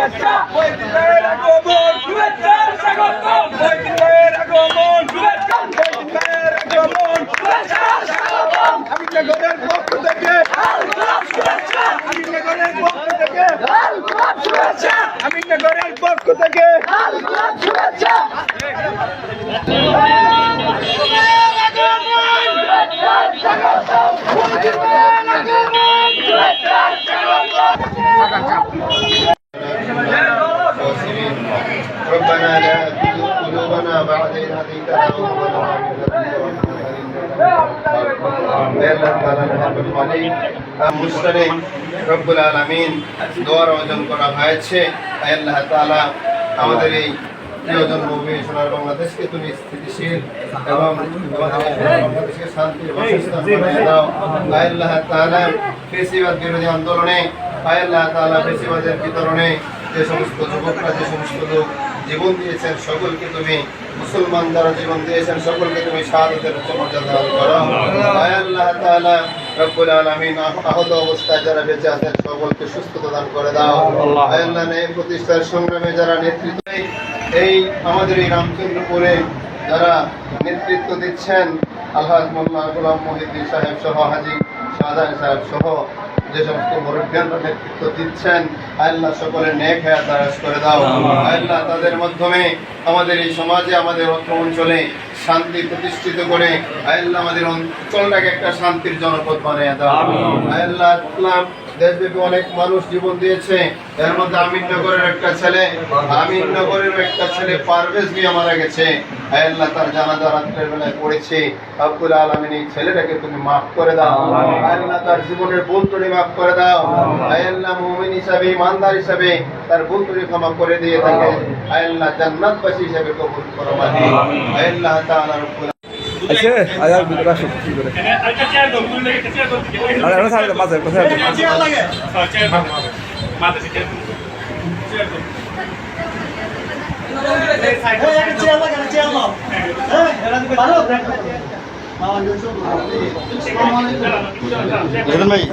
শুভেচ্ছা। বৈদিকের আগমন শুভেচ্ছা। স্বাগতম বৈদিকের আগমন শুভেচ্ছা বৈদিকের আগমন শুভেচ্ছা স্বাগতম আমি নগরের পক্ষ থেকে শুভেচ্ছা। بعد إذ هديتنا وهب لنا من لدنك মুসলিম রব্বুল আলমিন দোয়ার অর্জন করা হয়েছে আল্লাহ তাআলা আমাদের এই প্রিয় জন্মভূমি সোনার বাংলাদেশকে তুমি স্থিতিশীল এবং আমাদের এই সোনার বাংলাদেশকে শান্তির বাসস্থান বানিয়ে দাও আল্লাহ তাআলা ফেসিবাদ বিরোধী আন্দোলনে আল্লাহ তাআলা ফেসিবাদের বিতরণে যে সমস্ত যুবকরা যে সমস্ত লোক জীবন দিয়েছেন সকলকে তুমি মুসলমান যারা জীবন দিয়েছেন সকলকে তুমি শাহাদাতের মর্যাদা দান করো। আল্লাহ তাআলা রব্বুল আলামিন আহত অবস্থায় যারা বেঁচে আছেন সকলকে সুস্থতা দান করে দাও। আল্লাহ ন্যায় প্রতিষ্ঠার সংগ্রামে যারা নেতৃত্ব এই- এই আমাদের এই রামচন্দ্রপুরে যারা নেতৃত্ব দিচ্ছেন আলহাজ মোল্লা গোলাম মহিউদ্দিন সাহেব সহ হাজি শাহজাহান সাহেব সহ যে সমস্ত মুরব্বিয়ানরা নেতৃত্ব দিচ্ছেন আল্লাহ সকলে নেক হায়াত করে দাও। আল্লাহ তাদের মাধ্যমে আমাদের এই সমাজে আমাদের অত্র অঞ্চলে শান্তি প্রতিষ্ঠিত করে আল্লাহ আমাদের অঞ্চলটাকে একটা শান্তির জনপদ বানিয়ে দাও। আল্লাহ ইসলাম দেশব্যাপী অনেক মানুষ জীবন দিয়েছে। এর মধ্যে আমিননগরের একটা ছেলে আমিননগরের একটা ছেলে পারভেজ মিয়া মারা গেছে। আয় আল্লাহ তার জানাজা রাত্রের বেলায় পড়েছে। আব্বুল আলমিন এই ছেলেটাকে তুমি মাফ করে দাও। আয় আল্লাহ তার জীবনের ভুল ত্রুটি মাফ করে দাও। আয় আল্লাহ মুমিন হিসাবে ইমানদার হিসাবে তার ভুল ত্রুটি ক্ষমা করে দিয়ে থাকে আয় আল্লাহ জান্নাতবাসী হিসাবে কবুল করো আল্লাহ তাআলা রব্বুল কি করে আরে আমরা মাঝে কোথায় আছে 你们没？